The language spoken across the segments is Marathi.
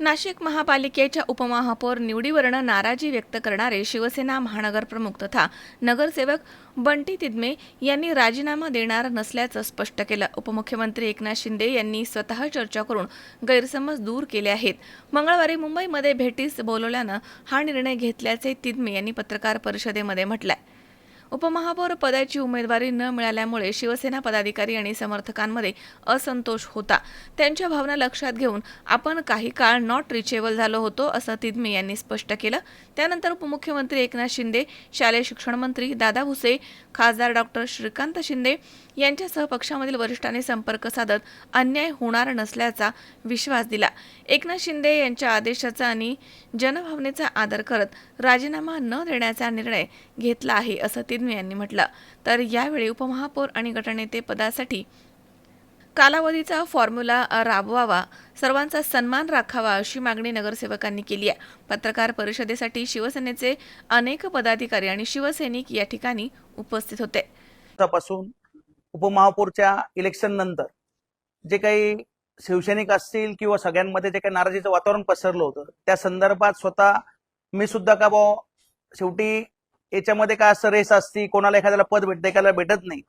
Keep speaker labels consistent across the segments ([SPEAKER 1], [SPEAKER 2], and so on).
[SPEAKER 1] नाशिक महापालिकेच्या उपमहापौर निवडीवरनं नाराजी व्यक्त करणारे शिवसेना महानगर प्रमुख तथा नगरसेवक बंटी तिदमे यांनी राजीनामा देणार नसल्याचं स्पष्ट केलं. उपमुख्यमंत्री एकनाथ शिंदे यांनी स्वतः चर्चा करून गैरसमज दूर केले आहेत. मंगळवारी मुंबईमध्ये भेटीस बोलवल्यानं हा निर्णय घेतल्याचे तिदमे यांनी पत्रकार परिषदेमध्ये म्हटलं आहे उपमहापौर पदाची उमेदवारी न मिळाल्यामुळे शिवसेना पदाधिकारी आणि समर्थकांमध्ये असंतोष होता. त्यांच्या भावना लक्षात घेऊन आपण काही काळ नॉट रिचेबल झालो होतो असं तिदमे यांनी स्पष्ट केलं. त्यानंतर उपमुख्यमंत्री एकनाथ शिंदे शालेय शिक्षण मंत्री दादा भुसे खासदार डॉक्टर श्रीकांत शिंदे यांच्यासह पक्षामधील वरिष्ठांनी संपर्क साधत अन्याय होणार नसल्याचा विश्वास दिला. एकनाथ शिंदे यांच्या आदेशाचा आणि जनभावनेचा आदर करत राजीनामा न देण्याचा निर्णय घेतला आहे असं तिदमे यांनी म्हटलं. तर यावेळी उपमहापौर आणि गटनेते पदासाठी कालावधीचा फॉर्म्युला राबवावा सर्वांचा सन्मान राखावा अशी मागणी नगरसेवकांनी केली आहे. पत्रकार परिषदेसाठी शिवसेनेचे अनेक पदाधिकारी आणि शिवसैनिक या ठिकाणी उपस्थित होते.
[SPEAKER 2] पासून उपमहापौरच्या इलेक्शन नंतर जे काही शिवसैनिक असतील किंवा सगळ्यांमध्ये जे काही नाराजीचं वातावरण पसरलं होतं त्या संदर्भात स्वतः मी सुद्धा का भाऊ शेवटी याच्यामध्ये काय असं रेस असती कोणाला एखाद्याला पद भेटतं एखाद्याला भेटत नाही.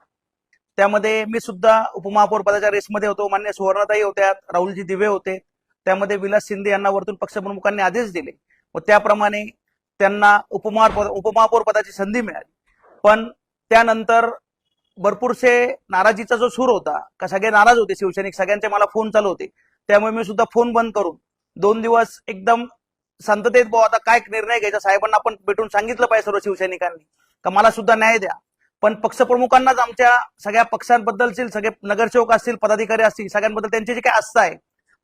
[SPEAKER 2] त्यामध्ये मी सुद्धा उपमहापौर पदाच्या रेसमध्ये होतो. मान्य सुवर्णताई होत्या राहुलजी दिवे होते. त्यामध्ये विलास शिंदे यांना वरतून पक्षप्रमुखांनी आदेश दिले. व त्याप्रमाणे त्यांना उपमहापौर उपमहापौर पदाची संधी मिळाली. पण त्यानंतर भरपूरसे नाराजीचा जो सूर होता का सगळे नाराज होते शिवसैनिक सगळ्यांचे मला फोन चालू होते. त्यामुळे मी सुद्धा फोन बंद करून दोन दिवस एकदम संततेत भाऊ आता काय निर्णय घ्यायचा? साहेबांना आपण भेटून सांगितलं पाहिजे सर्व शिवसैनिकांनी. का मला सुद्धा न्याय द्या. पण पक्षप्रमुखांनाच आमच्या सगळ्या पक्षांबद्दलचे सगळे नगरसेवक असतील पदाधिकारी असतील सगळ्यांबद्दल त्यांची जी काय आस्था आहे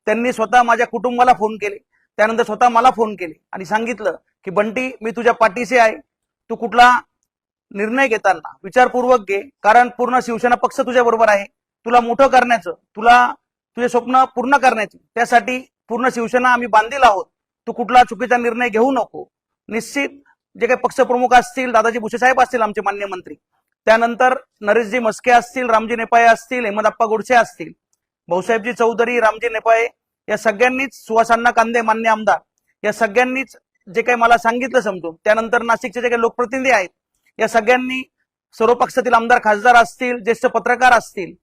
[SPEAKER 2] त्यांनी स्वतः माझ्या कुटुंबाला फोन केले. त्यानंतर स्वतः मला फोन केले आणि सांगितलं की बंटी मी तुझ्या पाठीशी आहे. तू कुठला निर्णय घेताना विचारपूर्वक घे. कारण पूर्ण शिवसेना पक्ष तुझ्या बरोबर आहे. तुला मोठं करण्याचं तुला तुझे स्वप्न पूर्ण करण्याचे त्यासाठी पूर्ण शिवसेना आम्ही बांधील आहोत. तू कुठला चुकीचा निर्णय घेऊ नको. निश्चित जे काही पक्षप्रमुख असतील दादाजी भुसे साहेब असतील आमचे मान्य मंत्री. त्यानंतर नरेशजी मस्के असतील रामजी नेपाळे असतील हेमदप्पा गोडसे असतील. भाऊसाहेबजी चौधरी रामजी नेपाळे या सगळ्यांनीच सुहासांना कांदे मान्य आमदार. या सगळ्यांनीच जे काही मला सांगितलं समजून त्यानंतर नाशिकचे जे काही लोकप्रतिनिधी आहेत या सगळ्यांनी सर्व पक्षातील आमदार खासदार असतील ज्येष्ठ पत्रकार असतील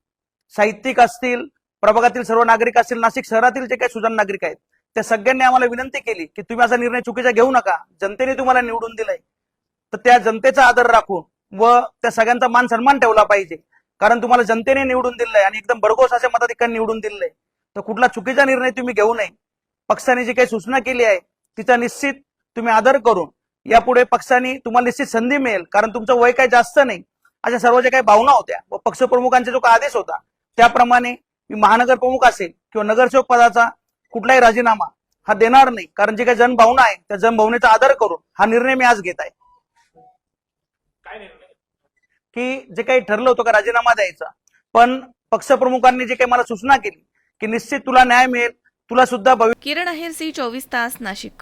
[SPEAKER 2] साहित्यिक असतील प्रभागातील सर्व नागरिक असतील नाशिक शहरातील जे काही सुजाण नागरिक आहेत त्या सगळ्यांनी आम्हाला विनंती केली की तुम्ही असा निर्णय चुकीचा घेऊ नका. जनतेने तुम्हाला निवडून दिलंय. तर त्या जनतेचा आदर राखून व त्या सगळ्यांचा मान सन्मान ठेवला पाहिजे. कारण तुम्हाला जनतेने निवडून दिलंय आणि एकदम भरघोस असे मताधिकांनी निवडून दिलंय. तर कुठला चुकीचा निर्णय तुम्ही घेऊ नये. पक्षाने जी काही सूचना केली आहे तिचा निश्चित तुम्ही आदर करून यापुढे पक्षाने तुम्हाला निश्चित संधी मिळेल. कारण तुमचं वय काही जास्त नाही. अशा सर्व ज्या काही भावना होत्या. व पक्षप्रमुखांचा जो काही आदेश होता त्याप्रमाणे मी महानगर प्रमुख असेल किंवा नगरसेवक पदाचा कुठलाही राजीनामा हा देणार नाही. कारण जे काही जनभावना आहे त्या जनभावनेचा आदर करून हा निर्णय मी आज घेत आहे. की जे काही ठरलं होतं का राजीनामा द्यायचा पण पक्षप्रमुखांनी जे काही मला सूचना केली की निश्चित तुला न्याय मिळेल तुला सुद्धा
[SPEAKER 1] किरण अहेर सी चोवीस तास नाशिक.